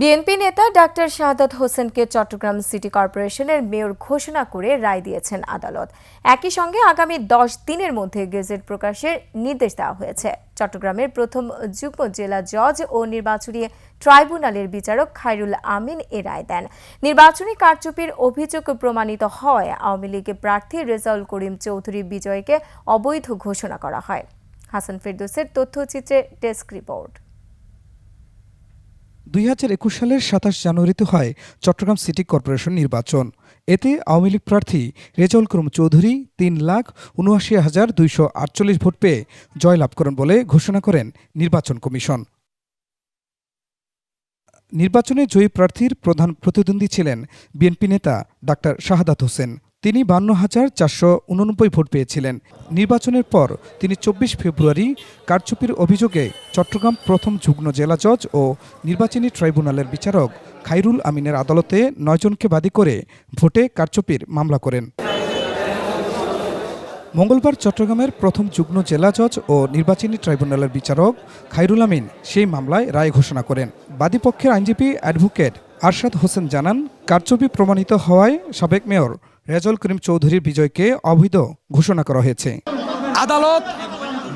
BNP নেতা doctor শাহাদাত হোসেনকে Chittagong city কর্পোরেশনের মেয়র ঘোষণা করে রায় দিয়েছেন আদালত। একই সঙ্গে আগামী দশ দিনের মধ্যে গেজেট প্রকাশের নির্দেশ দেওয়া হয়েছে। চট্টগ্রামের প্রথম যুগ্ম জেলা জজ ও নির্বাচনী ট্রাইব্যুনালের বিচারক খায়রুল আমিন এ রায় দেন। নির্বাচনী কারচুপির অভিযোগ প্রমাণিত হয় আওয়ামী লীগের প্রার্থী রেজাউল করিম চৌধুরী বিজয়কে অবৈধ ঘোষণা করা হয়। হাসান ফেরদৌসের তথ্যচিত্রে ডেস্ক রিপোর্ট। দুই হাজার একুশ সালের সাতাশ জানুয়ারিতে হয় চট্টগ্রাম সিটি কর্পোরেশন নির্বাচন। এতে আওয়ামী লীগ প্রার্থী রেজাউল করিম চৌধুরী তিন লাখ উনআশি হাজার দুইশো আটচল্লিশ ভোট পেয়ে জয়লাভ করেন বলে ঘোষণা করেন নির্বাচন কমিশন। নির্বাচনে জয়ী প্রার্থীর প্রধান প্রতিদ্বন্দ্বী ছিলেন বিএনপি নেতা ডাক্তার শাহাদাত হোসেন। তিনি বান্ন হাজার চারশো উননব্বই ভোট পেয়েছিলেন। নির্বাচনের পর তিনি চব্বিশ ফেব্রুয়ারি কারচুপির অভিযোগে চট্টগ্রাম প্রথম যুগ্ম জেলা জজ ও নির্বাচনী ট্রাইব্যুনালের বিচারক খাইরুল আমিনের আদালতে নয়জনকে বাদী করে ভোটে কারচুপির মামলা করেন। মঙ্গলবার চট্টগ্রামের প্রথম যুগ্ম জেলা জজ ও নির্বাচনী ট্রাইব্যুনালের বিচারক খাইরুল আমিন সেই মামলায় রায় ঘোষণা করেন। বাদীপক্ষের আইনজীবী অ্যাডভোকেট আরশাদ হোসেন জানান, কারচুপি প্রমাণিত হওয়ায় সাবেক মেয়র রেজল করিম চৌধুরীর বিজয়কে অবৈধ ঘোষণা করা হয়েছে। আদালত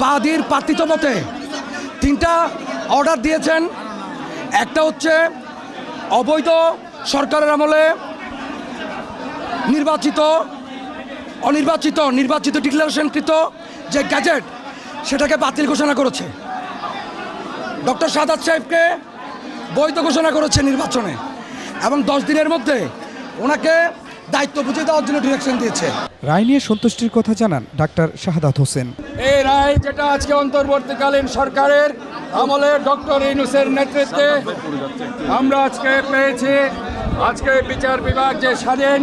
বাদীর প্রার্থিত মতে তিনটা অর্ডার দিয়েছেন। একটা হচ্ছে অবৈধ সরকারের আমলে নির্বাচিত, অনির্বাচিত, নির্বাচিত ডিক্লারেশনকৃত যে গ্যাজেট, সেটাকে বাতিল ঘোষণা করেছে। ডক্টর সাদাত সাহেবকে বৈধ ঘোষণা করেছে নির্বাচনে। এবং দশ দিনের মধ্যে ওনাকে দায়িত্ব বুঝে দেওয়ার জন্য ডিরেকশন দিয়েছে। রায় নিয়ে সন্তুষ্টির কথা জানান ডাক্তার শাহাদাত হোসেন। এই রায় যেটা আজকে অন্তর্বর্তীকালীন সরকারের আমলে ডক্টর ইনুসের নেতৃত্বে আমরা আজকে পেয়েছি। আজকে বিচার বিভাগ যে স্বাধীন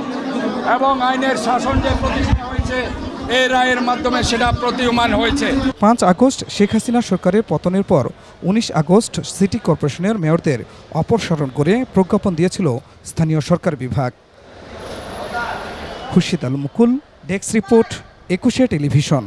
এবং আইনের শাসন যে প্রতিষ্ঠা হয়েছে এই রায়ের মাধ্যমে সেটা প্রতীয়মান হয়েছে। পাঁচ আগস্ট শেখ হাসিনা সরকারের পতনের পর উনিশ আগস্ট সিটি কর্পোরেশনের মেয়রদের অপসারণ করে প্রজ্ঞাপন দিয়েছিল স্থানীয় সরকার বিভাগ। Khurshid Al Mukul desk report, Ekushey television.